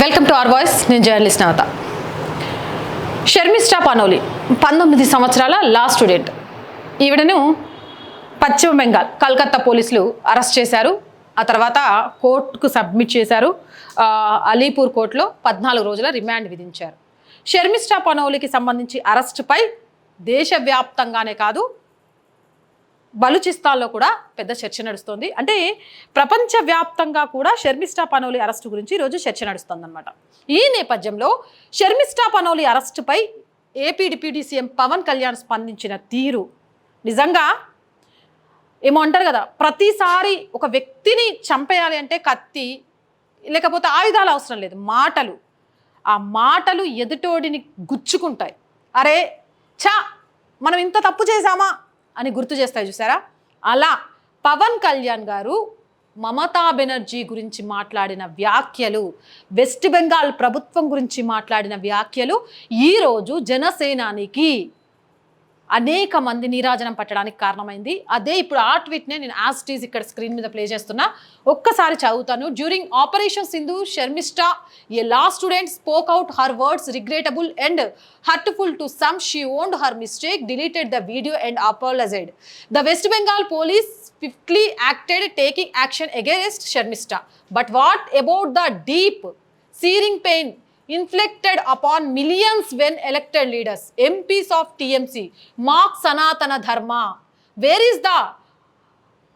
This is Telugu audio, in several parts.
Welcome to R voice. నేను జర్నలిస్ట్ నవత. షర్మిస్టా పనోలి పంతొమ్మిది సంవత్సరాల లా స్టూడెంట్. ఈవిడను పశ్చిమ బెంగాల్ కలకత్తా పోలీసులు అరెస్ట్ చేశారు. ఆ తర్వాత కోర్టుకు సబ్మిట్ చేశారు. అలీపూర్ కోర్టులో పద్నాలుగు రోజుల రిమాండ్ విధించారు. షర్మిస్టా పనోలికి సంబంధించి అరెస్టుపై దేశవ్యాప్తంగానే కాదు బలూచిస్తాన్లో కూడా పెద్ద చర్చ నడుస్తుంది. అంటే ప్రపంచవ్యాప్తంగా కూడా షర్మిస్టా పనోలి అరెస్టు గురించి ఈరోజు చర్చ నడుస్తోందన్నమాట. ఈ నేపథ్యంలో Sharmistha Panoli అరెస్టుపై AP deputy CM Pawan Kalyan స్పందించిన తీరు నిజంగా ఏమో అంటారు కదా ప్రతిసారి ఒక వ్యక్తిని చంపేయాలి అంటే కత్తి లేకపోతే ఆయుధాలు అవసరం లేదు మాటలు. ఆ మాటలు ఎదుటోడిని గుచ్చుకుంటాయి. అరే చా మనం ఇంత తప్పు చేశామా? అని గుర్తు చేస్తాయి చూసారా? అలా పవన్ కళ్యాణ్ గారు మమతా బెనర్జీ గురించి మాట్లాడిన వ్యాఖ్యలు వెస్ట్ బెంగాల్ ప్రభుత్వం గురించి మాట్లాడిన వ్యాఖ్యలు ఈరోజు జనసేనానికి అనేక మంది నీరాజనం పట్టడానికి కారణమైంది. అదే ఇప్పుడు ఆ ట్వీట్నే నేను యాస్టీస్ ఇక్కడ స్క్రీన్ మీద ప్లే చేస్తున్నా. ఒక్కసారి చదువుతాను. During operation Sindhu Sharmishta a law student spoke out her words regrettable and hurtful to some. She owned her mistake deleted the video and apologised. The West Bengal police swiftly acted taking action against Sharmishta but what about the deep searing pain inflicted upon millions when elected leaders, MPs of TMC, mock Sanatana Dharma. Where is the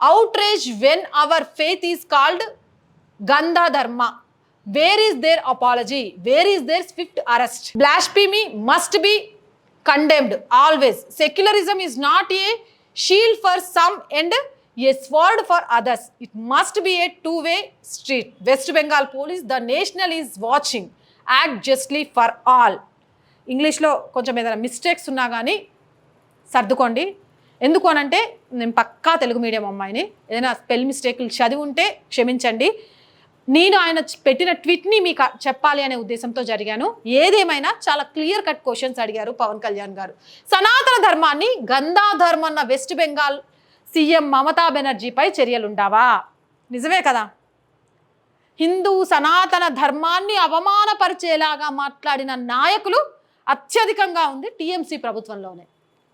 outrage when our faith is called Gandha Dharma? Where is their apology? Where is their swift arrest? Blasphemy must be condemned always. Secularism is not a shield for some and a sword for others. It must be a two-way street. West Bengal police, the national is watching. Act justly for all. ఇంగ్లీష్లో కొంచెం ఏదైనా మిస్టేక్స్ ఉన్నా కానీ సర్దుకోండి. ఎందుకు అనంటే నేను పక్కా తెలుగు మీడియం అమ్మాయిని. ఏదైనా స్పెల్ మిస్టేక్లు చదివి ఉంటే క్షమించండి. నేను ఆయన పెట్టిన ట్వీట్ని మీకు చెప్పాలి అనే ఉద్దేశంతో జరిగాను. ఏదేమైనా చాలా క్లియర్ కట్ క్వశ్చన్స్ అడిగారు పవన్ కళ్యాణ్ గారు. సనాతన ధర్మాన్ని గంధాధర్మన్న వెస్ట్ బెంగాల్ సీఎం మమతా బెనర్జీపై చర్యలుండావా? నిజమే కదా? హిందూ సనాతన ధర్మాన్ని అవమానపరిచేలాగా మాట్లాడిన నాయకులు అత్యధికంగా ఉంది టీఎంసీ ప్రభుత్వంలోనే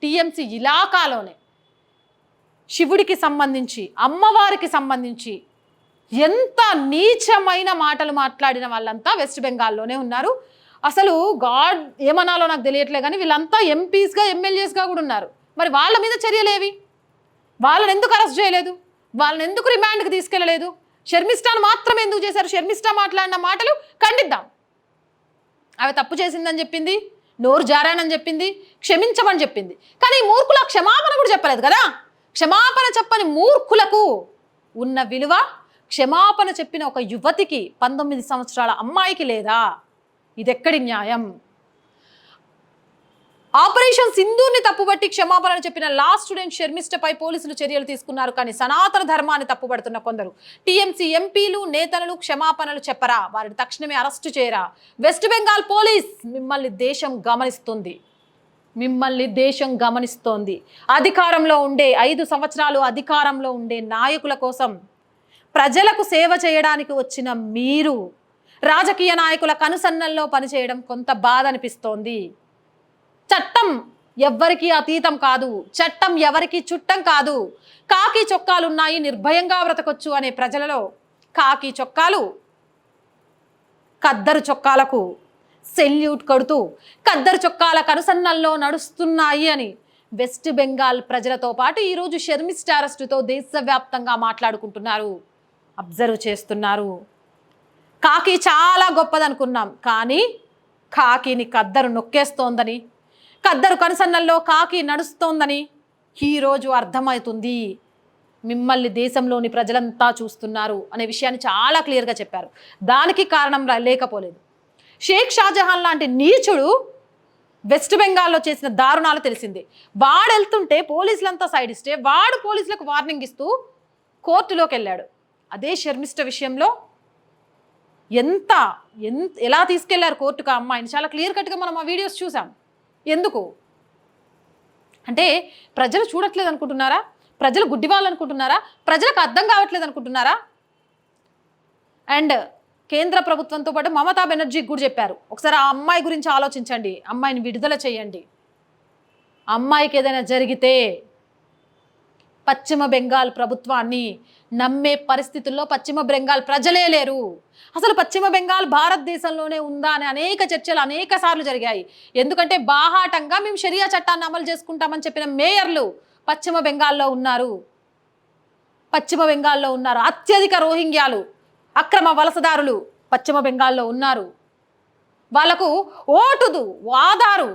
టీఎంసీ ఇలాకాలోనే శివుడికి సంబంధించి అమ్మవారికి సంబంధించి ఎంత నీచమైన మాటలు మాట్లాడిన వాళ్ళంతా వెస్ట్ బెంగాల్లోనే ఉన్నారు. అసలు గాడ్ ఏమనాలో నాకు తెలియట్లే కానీ వీళ్ళంతా ఎంపీస్గా ఎమ్మెల్యేస్గా కూడా ఉన్నారు. మరి వాళ్ళ మీద చర్యలేవి? వాళ్ళని ఎందుకు అరెస్ట్ చేయలేదు? వాళ్ళని ఎందుకు రిమాండ్కి తీసుకెళ్ళలేదు? షర్మిష్టాను మాత్రం ఎందుకు చేశారు? షర్మిష్ట మాట్లాడిన మాటలు ఖండిద్దాం. ఆమె తప్పు చేసిందని చెప్పింది నోరు జారానని చెప్పింది క్షమించమని చెప్పింది. కానీ ఈ మూర్ఖుల క్షమాపణ కూడా చెప్పలేదు కదా? క్షమాపణ చెప్పని మూర్ఖులకు ఉన్న విలువ క్షమాపణ చెప్పిన ఒక యువతికి పంతొమ్మిది సంవత్సరాల అమ్మాయికి లేదా? ఇదెక్కడి న్యాయం? ఆపరేషన్ సింధూర్ని తప్పుబట్టి క్షమాపణలు చెప్పిన లా స్టూడెంట్ షర్మిష్టపై పోలీసులు చర్యలు తీసుకున్నారు కానీ సనాతన ధర్మాన్ని తప్పుపడుతున్న కొందరు. టీఎంసీ ఎంపీలు నేతలు క్షమాపణలు చెప్పరా? వారిని తక్షణమే అరెస్టు చేయరా? వెస్ట్ బెంగాల్ పోలీస్ మిమ్మల్ని దేశం గమనిస్తుంది. మిమ్మల్ని దేశం గమనిస్తోంది. అధికారంలో ఉండే ఐదు సంవత్సరాలు అధికారంలో ఉండే నాయకుల కోసం ప్రజలకు సేవ చేయడానికి వచ్చిన మీరు రాజకీయ నాయకుల కనుసన్నల్లో పనిచేయడం కొంత బాధ అనిపిస్తోంది. చట్టం ఎవ్వరికీ అతీతం కాదు. చట్టం ఎవరికి చుట్టం కాదు. కాకి చొక్కాలు ఉన్నాయి నిర్భయంగా బ్రతకొచ్చు అనే ప్రజలలో కాకి చొక్కాలు కద్దరు చొక్కాలకు సెల్యూట్ కడుతూ కద్దరు చొక్కాల కనుసన్నల్లో నడుస్తున్నాయి అని వెస్ట్ బెంగాల్ ప్రజలతో పాటు ఈరోజు షర్మిస్టారస్టుతో దేశవ్యాప్తంగా మాట్లాడుకుంటున్నారు. అబ్జర్వ్ చేస్తున్నారు. కాకి చాలా గొప్పదనుకున్నాం కానీ కాకిని కద్దరు నొక్కేస్తోందని కద్దరు కనుసన్నల్లో కాకి నడుస్తోందని ఈరోజు అర్థమవుతుంది. మిమ్మల్ని దేశంలోని ప్రజలంతా చూస్తున్నారు అనే విషయాన్ని చాలా క్లియర్గా చెప్పారు. దానికి కారణం లేకపోలేదు. షేక్ షాజహాన్ లాంటి నీచుడు వెస్ట్ బెంగాల్లో చేసిన దారుణాలు తెలిసింది. వాడు వెళ్తుంటే పోలీసులంతా సైడ్ ఇస్తే వాడు పోలీసులకు వార్నింగ్ ఇస్తూ కోర్టులోకి వెళ్ళాడు అదే షర్మిష్ట విషయంలో ఎంత ఎంత ఎలా తీసుకెళ్ళారు కోర్టుకు ఆ అమ్మాయిని? చాలా క్లియర్ కట్గా మనం ఆ వీడియోస్ చూసాం. ఎందుకు? అంటే ప్రజలు చూడట్లేదు అనుకుంటున్నారా ప్రజలు గుడ్డివాళ్ళనుకుంటున్నారా? ప్రజలకు అర్థం కావట్లేదు అనుకుంటున్నారా అండ్ కేంద్ర ప్రభుత్వంతో పాటు మమతా బెనర్జీకి కూడా చెప్పారు. ఒకసారి ఆ అమ్మాయి గురించి ఆలోచించండి. అమ్మాయిని విడుదల చేయండి. అమ్మాయికి ఏదైనా జరిగితే పశ్చిమ బెంగాల్ ప్రభుత్వాన్ని నమ్మే పరిస్థితుల్లో పశ్చిమ బెంగాల్ ప్రజలే లేరు. అసలు పశ్చిమ బెంగాల్ భారతదేశంలోనే ఉందా అని అనేక చర్చలు అనేక సార్లు జరిగాయి. ఎందుకంటే బాహాటంగా మేము షరియా చట్టాన్ని అమలు చేసుకుంటామని చెప్పిన మేయర్లు పశ్చిమ బెంగాల్లో ఉన్నారు. పశ్చిమ బెంగాల్లో ఉన్నారు. అత్యధిక రోహింగ్యాలు అక్రమ వలసదారులు పశ్చిమ బెంగాల్లో ఉన్నారు. వాళ్ళకు ఓటుదు ఆధారు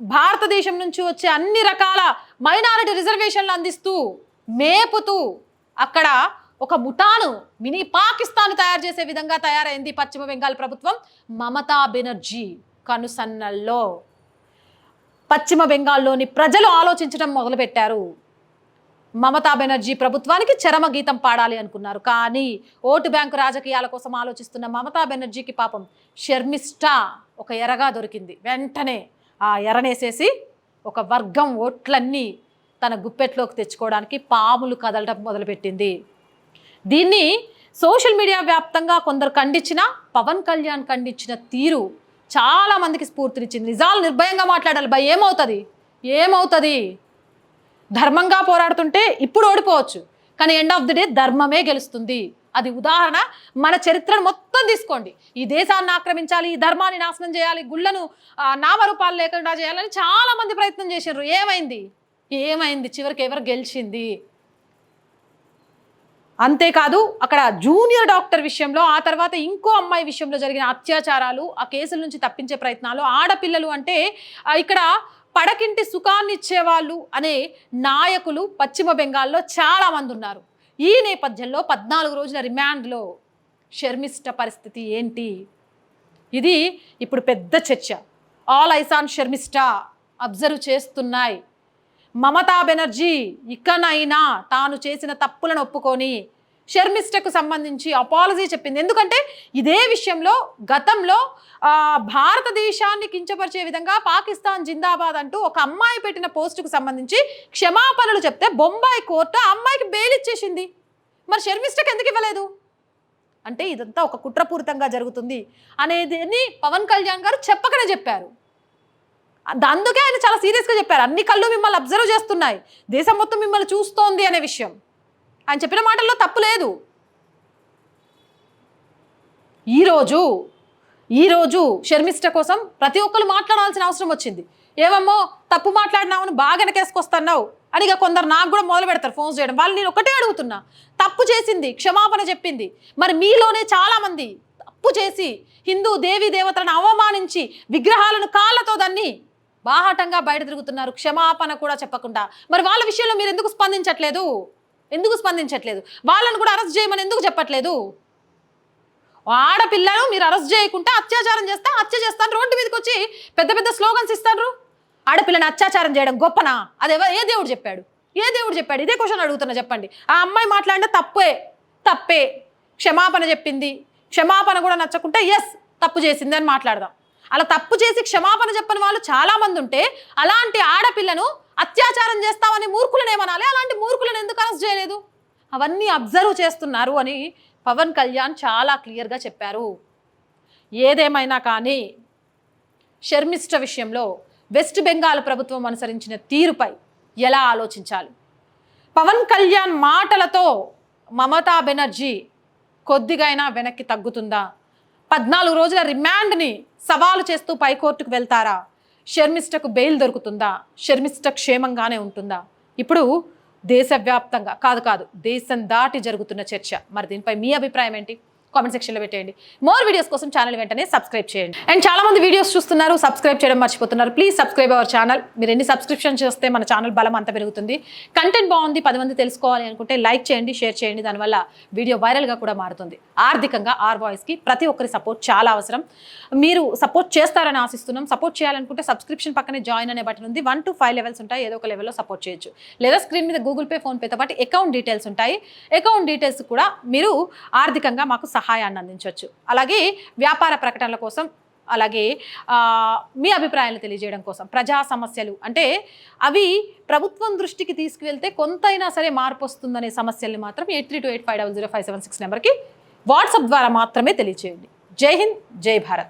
భారతదేశం నుంచి వచ్చే అన్ని రకాల మైనారిటీ రిజర్వేషన్లు అందిస్తూ మేపుతూ అక్కడ ఒక ముఠాను మినీ పాకిస్తాన్ తయారు చేసే విధంగా తయారైంది పశ్చిమ బెంగాల్ ప్రభుత్వం మమతా బెనర్జీ కనుసన్నల్లో. పశ్చిమ బెంగాల్లోని ప్రజలు ఆలోచించడం మొదలుపెట్టారు. మమతా బెనర్జీ ప్రభుత్వానికి చరమ గీతం పాడాలి అనుకున్నారు. కానీ ఓటు బ్యాంకు రాజకీయాల కోసం ఆలోచిస్తున్న మమతా బెనర్జీకి పాపం షర్మిష్ట ఒక ఎరగా దొరికింది. వెంటనే ఆ ఎరనేసేసి ఒక వర్గం ఓట్లన్నీ తన గుప్పెట్లోకి తెచ్చుకోవడానికి పాములు కదలటం మొదలుపెట్టింది. దీన్ని సోషల్ మీడియా వ్యాప్తంగా కొందరు ఖండించిన పవన్ కళ్యాణ్ ఖండించిన తీరు చాలామందికి స్ఫూర్తినిచ్చింది. నిజాలు నిర్భయంగా మాట్లాడాలి భయ ఏమవుతుంది? ఏమవుతుంది? ధర్మంగా పోరాడుతుంటే ఇప్పుడు ఓడిపోవచ్చు కానీ ఎండ్ ఆఫ్ ది డే ధర్మమే గెలుస్తుంది. అది ఉదాహరణ మన చరిత్రను మొత్తం తీసుకోండి. ఈ దేశాన్ని ఆక్రమించాలి ఈ ధర్మాన్ని నాశనం చేయాలి గుళ్ళను నామరూపాలు లేకుండా చేయాలని చాలామంది ప్రయత్నం చేశారు ఏమైంది? ఏమైంది? చివరికి ఎవరు గెలిచింది? అంతేకాదు అక్కడ జూనియర్ డాక్టర్ విషయంలో ఆ తర్వాత ఇంకో అమ్మాయి విషయంలో జరిగిన అత్యాచారాలు ఆ కేసుల నుంచి తప్పించే ప్రయత్నాలు ఆడపిల్లలు అంటే ఇక్కడ పడకింటి సుఖాన్నిచ్చేవాళ్ళు అనే నాయకులు పశ్చిమ బెంగాల్లో చాలా మంది ఉన్నారు. ఈ నేపథ్యంలో పద్నాలుగు రోజుల రిమాండ్లో షర్మిష్ట పరిస్థితి ఏంటి? ఇది ఇప్పుడు పెద్ద చర్చ. ఆల్ ఐసాన్ షర్మిష్ట అబ్జర్వ్ చేస్తున్నాయి. మమతా బెనర్జీ ఇకనైనా తాను చేసిన తప్పులను ఒప్పుకొని షర్మిష్టకు సంబంధించి అపాలజీ చెప్పింది. ఎందుకంటే ఇదే విషయంలో గతంలో భారతదేశాన్ని కించపరిచే విధంగా పాకిస్తాన్ జిందాబాద్ అంటూ ఒక అమ్మాయి పెట్టిన పోస్టుకు సంబంధించి క్షమాపణలు చెప్తే బొంబాయి కోర్టు అమ్మాయికి బెయిల్ ఇచ్చేసింది మరి షర్మిష్టకు ఎందుకు ఇవ్వలేదు? అంటే ఇదంతా ఒక కుట్రపూరితంగా జరుగుతుంది అనేది పవన్ కళ్యాణ్ గారు చెప్పకనే చెప్పారు. అందుకే ఆయన చాలా సీరియస్గా చెప్పారు. అన్ని కళ్ళు మిమ్మల్ని అబ్జర్వ్ చేస్తున్నాయి. దేశం మొత్తం మిమ్మల్ని చూస్తోంది అనే విషయం. ఆయన చెప్పిన మాటల్లో తప్పు లేదు. ఈరోజు ఈరోజు షర్మిష్ట కోసం ప్రతి ఒక్కరు మాట్లాడాల్సిన అవసరం వచ్చింది. ఏమమ్మో తప్పు మాట్లాడినామని బాగా వెనకేసుకొస్తున్నావు. అని ఇక కొందరు నాకు కూడా మొదలు పెడతారు ఫోన్ చేయడం. వాళ్ళు నేను ఒకటే అడుగుతున్నా. తప్పు చేసింది క్షమాపణ చెప్పింది. మరి మీలోనే చాలామంది తప్పు చేసి హిందూ దేవీ దేవతలను అవమానించి విగ్రహాలను కాళ్ళతో దాన్ని బాహాటంగా బయట తిరుగుతున్నారు. క్షమాపణ కూడా చెప్పకుండా. మరి వాళ్ళ విషయంలో మీరు ఎందుకు స్పందించట్లేదు? ఎందుకు స్పందించట్లేదు? వాళ్ళని కూడా అరెస్ట్ చేయమని ఎందుకు చెప్పట్లేదు? ఆడపిల్లను మీరు అరెస్ట్ చేయకుండా అత్యాచారం చేస్తా హత్య చేస్తాను రోడ్డు మీదకి వచ్చి పెద్ద పెద్ద స్లోగన్స్ ఇస్తారు. ఆడపిల్లని అత్యాచారం చేయడం గొప్పనా? అది ఏ దేవుడు చెప్పాడు? ఏ దేవుడు చెప్పాడు? ఇదే క్వశ్చన్ అడుగుతున్నా చెప్పండి. ఆ అమ్మాయి మాట్లాడిన తప్పే తప్పే. క్షమాపణ చెప్పింది. క్షమాపణ కూడా నచ్చకుంటే ఎస్ తప్పు చేసింది అని మాట్లాడదాం. అలా తప్పు చేసి క్షమాపణ చెప్పని వాళ్ళు చాలా మంది ఉంటే అలాంటి ఆడపిల్లను అత్యాచారం చేస్తామని మూర్ఖులను ఏమనాలి? అలాంటి మూర్ఖులను ఎందుకు అరెస్ట్ చేయలేదు? అవన్నీ అబ్జర్వ్ చేస్తున్నారు అని పవన్ కళ్యాణ్ చాలా క్లియర్గా చెప్పారు. ఏదేమైనా కానీ షర్మిష్ట విషయంలో వెస్ట్ బెంగాల్ ప్రభుత్వం అనుసరించిన తీరుపై ఎలా ఆలోచించాలి? పవన్ కళ్యాణ్ మాటలతో మమతా బెనర్జీ కొద్దిగైనా వెనక్కి తగ్గుతుందా? పద్నాలుగు రోజుల రిమాండ్ని సవాలు చేస్తూ పైకోర్టుకు వెళ్తారా? షర్మిష్టకు బెయిల్ దొరుకుతుందా? షర్మిష్ట క్షేమంగానే ఉంటుందా? ఇప్పుడు దేశవ్యాప్తంగా కాదు కాదు దేశం దాటి జరుగుతున్న చర్చ. మరి దీనిపై మీ అభిప్రాయం ఏంటి? కామెంట్ సెక్షన్లో పెట్టేయండి. మోర్ వీడియోస్ కోసం ఛానల్ వెంటనే సబ్స్క్రైబ్ చేయండి. అండ్ చాలా మంది వీడియోస్ చూస్తున్నారు సబ్స్క్రైబ్ చేయడం మర్చిపోతున్నారు. ప్లీజ్ సబ్స్క్రైబ్ అవర్ ఛానల్ మీరు ఎన్ని సబ్స్క్రిప్షన్ చేస్తే మన ఛానల్ బలం అంత పెరుగుతుంది. కంటెంట్ బాగుంది పది మంది తెలుసుకోవాలి అనుకుంటే లైక్ చేయండి షేర్ చేయండి. దానివల్ల వీడియో వైరల్గా కూడా మారుతుంది. ఆర్థికంగా ఆర్ వాయిస్కి ప్రతి ఒక్కరి సపోర్ట్ చాలా అవసరం. మీరు సపోర్ట్ చేస్తారని ఆశిస్తున్నాం. సపోర్ట్ చేయాలనుకుంటే సబ్స్క్రిప్షన్ పక్కనే జాయిన్ అనే బటన్ ఉంది. వన్ టు ఫైవ్ లెవెల్స్ ఉంటాయి. ఏదో ఒక లెవెల్లో సపోర్ట్ చేయొచ్చు. లేదా స్క్రీన్ మీద గూగుల్ పే ఫోన్పేతో పాటు అకౌంట్ డీటెయిల్స్ ఉంటాయి. అకౌంట్ డీటెయిల్స్ కూడా మీరు ఆర్థికంగా మాకు సహాయాన్ని అందించవచ్చు అలాగే వ్యాపార ప్రకటనల కోసం అలాగే మీ అభిప్రాయాలు తెలియజేయడం కోసం ప్రజా సమస్యలు. అంటే అవి ప్రభుత్వం దృష్టికి తీసుకువెళ్తే కొంతైనా సరే మార్పు వస్తుందనే సమస్యల్ని మాత్రం eight three two eight five double zero five seven six నెంబర్కి వాట్సాప్ ద్వారా మాత్రమే తెలియజేయండి జై హింద్ జై భారత్.